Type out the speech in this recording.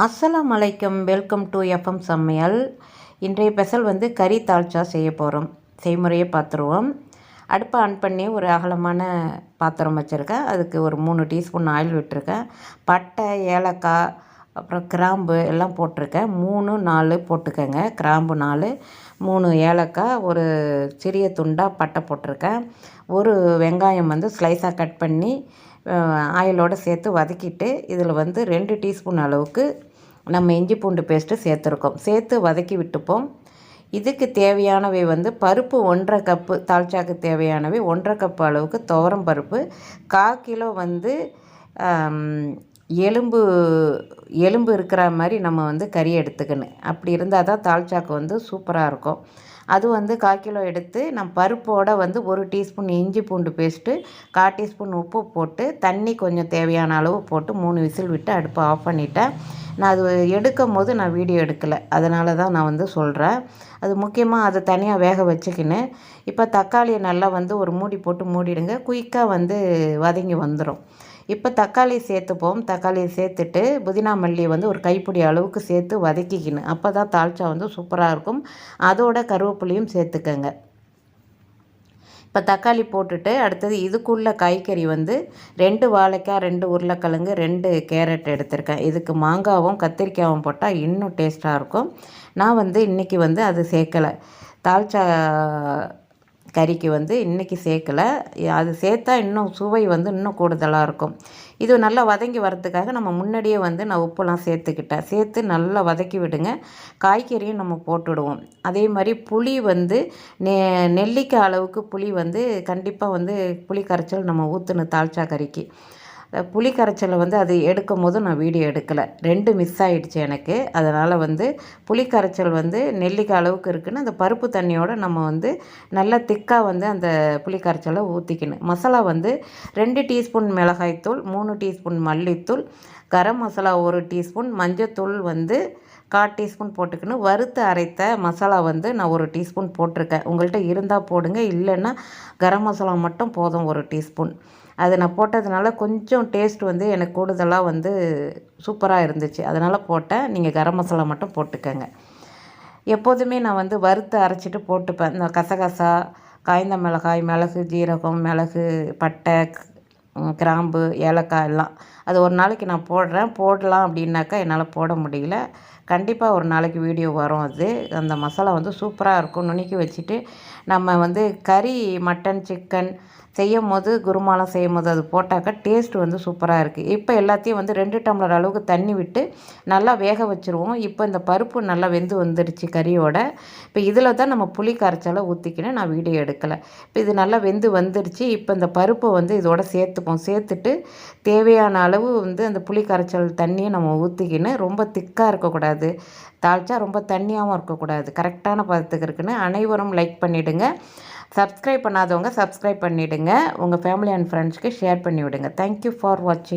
அஸ்ஸலாம் அலைக்கும் welcome to FM சமையல். இன்றைய ஸ்பெஷல் வந்து கறி தால்ச்சா செய்ய போகிறோம் செய்முறையை பார்த்துருவோம். அடுப்பை ஆன் பண்ணி ஒரு அகலமான பாத்திரம் வச்சுருக்கேன். அதுக்கு ஒரு மூணு டீஸ்பூன் ஆயில் விட்டுருக்கேன். பட்டை ஏலக்காய் அப்புறம் கிராம்பு எல்லாம் போட்டிருக்கேன். மூணு நாலு போட்டுக்கோங்க. கிராம்பு நாலு மூணு ஏலக்காய் ஒரு சிறிய துண்டாக பட்டை போட்டிருக்கேன். ஒரு வெங்காயம் வந்து ஸ்லைஸாக கட் பண்ணி ஆயிலோடு சேர்த்து வதக்கிட்டு இதில் வந்து ரெண்டு டீஸ்பூன் அளவுக்கு நம்ம இஞ்சி பூண்டு பேஸ்ட்டு சேர்த்துருக்கோம். சேர்த்து வதக்கி விட்டுப்போம். இதுக்கு தேவையானவை வந்து பருப்பு ஒன்றரை கப்பு தால்ச்சாக்கு தேவையானவை ஒன்றரை கப்பு அளவுக்கு துவரம் பருப்பு கால் கிலோ வந்து எலும்பு எலும்பு இருக்கிற மாதிரி நம்ம வந்து கறி எடுத்துக்கணும். அப்படி இருந்தால் தான் தால்ச்சாக்கு வந்து சூப்பராக இருக்கும். அது வந்து கால் கிலோ எடுத்து நான் பருப்போடு வந்து ஒரு டீஸ்பூன் இஞ்சி பூண்டு பேஸ்ட்டு கால் டீஸ்பூன் உப்பு போட்டு தண்ணி கொஞ்சம் தேவையான அளவு போட்டு மூணு விசில் விட்டு அடுப்பை ஆஃப் பண்ணிவிட்டேன் நான் அது எடுக்கும் போது நான் வீடியோ எடுக்கலை. அதனால தான் நான் வந்து சொல்கிறேன் அது முக்கியமாக அதை தனியாக வேக வச்சுக்கின்னு இப்போ தக்காளியை நல்லா வந்து ஒரு மூடி போட்டு மூடிடுங்க. குயிக்காக வந்து வதங்கி வந்துடும் இப்போ தக்காளி சேர்த்துப்போம். தக்காளியை சேர்த்துட்டு புதினா மல்லி வந்து ஒரு கைப்பிடி அளவுக்கு சேர்த்து வதக்கிக்கணும். அப்போ தான் தாழ்ச்சா வந்து சூப்பராக இருக்கும். அதோட கருவேப்பிலையும் சேர்த்துக்கங்க. இப்போ தக்காளி போட்டுட்டு அடுத்தது இதுக்குள்ள காய்கறி வந்து ரெண்டு வாழைக்காய் ரெண்டு உருளைக்கிழங்கு ரெண்டு கேரட் எடுத்திருக்கேன். இதுக்கு மாங்காவும் கத்திரிக்காயும் போட்டால் இன்னும் டேஸ்ட்டாக இருக்கும். நான் வந்து இன்றைக்கி வந்து அது சேர்க்கலை. தால்ச்சா கறிக்கு வந்து இன்றைக்கி சேர்க்கலை. அது சேர்த்தா இன்னும் சுவை வந்து இன்னும் கூடுதலாக இருக்கும். இது நல்லா வதங்கி வரதுக்காக நம்ம முன்னாடியே வந்து நான் உப்புலாம் சேர்த்துக்கிட்டேன். சேர்த்து நல்லா வதக்கி விடுங்க. காய்கறியும் நம்ம போட்டுவிடுவோம் அதே மாதிரி புளி வந்து நெ நெல்லிக்காய் அளவுக்கு புளி வந்து கண்டிப்பாக வந்து புளி கரைச்சல் நம்ம ஊற்றணும் தாழ்ச்சா கறிக்கு புளி கரைச்சலை வந்து அது எடுக்கும் போது நான் வீடியோ எடுக்கலை. ரெண்டு மிஸ் ஆகிடுச்சு எனக்கு. அதனால் வந்து புளி கரைச்சல் வந்து நெல்லிக்காய் அளவுக்கு இருக்குன்னு அந்த பருப்பு தண்ணியோடு நம்ம வந்து நல்லா திக்காக வந்து அந்த புளி கரைச்சலை ஊற்றிக்கணும் மசாலா வந்து ரெண்டு டீஸ்பூன் மிளகாய்த்தூள் மூணு டீஸ்பூன் மல்லித்தூள் கரம் மசாலா ஒரு டீஸ்பூன் மஞ்சத்தூள் வந்து கால் டீஸ்பூன் போட்டுக்கணும். வறுத்து அரைத்த மசாலா வந்து நான் ஒரு டீஸ்பூன் போட்டிருக்கேன். உங்கள்கிட்ட இருந்தால் போடுங்க. இல்லைன்னா கரம் மசாலா மட்டும் போதும் ஒரு டீஸ்பூன். அது நான் போட்டதுனால கொஞ்சம் டேஸ்ட் வந்து எனக்கு கூடுதலாக வந்து சூப்பராக இருந்துச்சு. அதனால் போட்டேன். நீங்கள் கரம் மசாலா மட்டும் போட்டுக்கோங்க. எப்போதுமே நான் வந்து வறுத்து அரைச்சிட்டு போட்டுப்பேன். இந்த கசகசா காய்ந்த மிளகாய் மிளகு ஜீரகம் மிளகு பட்டை கிராம்பு ஏலக்காய் எல்லாம். அது ஒரு நாளைக்கு நான் போடுறேன். போடலாம் அப்படின்னாக்கா என்னால் போட முடியல. கண்டிப்பாக ஒரு நாளைக்கு வீடியோ வரும் அது. அந்த மசாலா வந்து சூப்பராக இருக்கும். நுணுக்கி வச்சுட்டு நம்ம வந்து கறி மட்டன் சிக்கன் செய்யும் போது குருமாலாம் செய்யும் போது அது போட்டாக்கா டேஸ்ட் வந்து சூப்பராக இருக்குது இப்போ எல்லாத்தையும் வந்து ரெண்டு டம்ளர் அளவுக்கு தண்ணி விட்டு நல்லா வேக வச்சுருவோம். இப்போ இந்த பருப்பு நல்லா வெந்து வந்துடுச்சு கறியோட. இப்போ இதில் தான் நம்ம புளி கரைச்சாலும் ஊற்றிக்கினேன் நான் வீடியோ எடுக்கலை. இப்போ இது நல்லா வெந்து வந்துடுச்சு இப்போ இந்த பருப்பை வந்து இதோட சேர்த்துப்போம். சேர்த்துட்டு தேவையான அளவு வந்து அந்த புளி கரைச்சல் தண்ணியை நம்ம ஊற்றிக்கின்னு ரொம்ப திக்காக இருக்கக்கூடாது. தாளிச்சா ரொம்ப தண்ணியாகவும் இருக்கக்கூடாது. கரெக்டான பதத்துக்கு இருக்குன்னு அனைவரும் லைக் பண்ணிவிடுங்க சப்ஸ்கிரைப் பண்ணாதவங்க சப்ஸ்கிரைப் பண்ணிவிடுங்க உங்கள் ஃபேமிலி அண்ட் ஃப்ரெண்ட்ஸ்க்கு ஷேர் பண்ணிவிடுங்க. தேங்க்யூ ஃபார் வாட்சிங்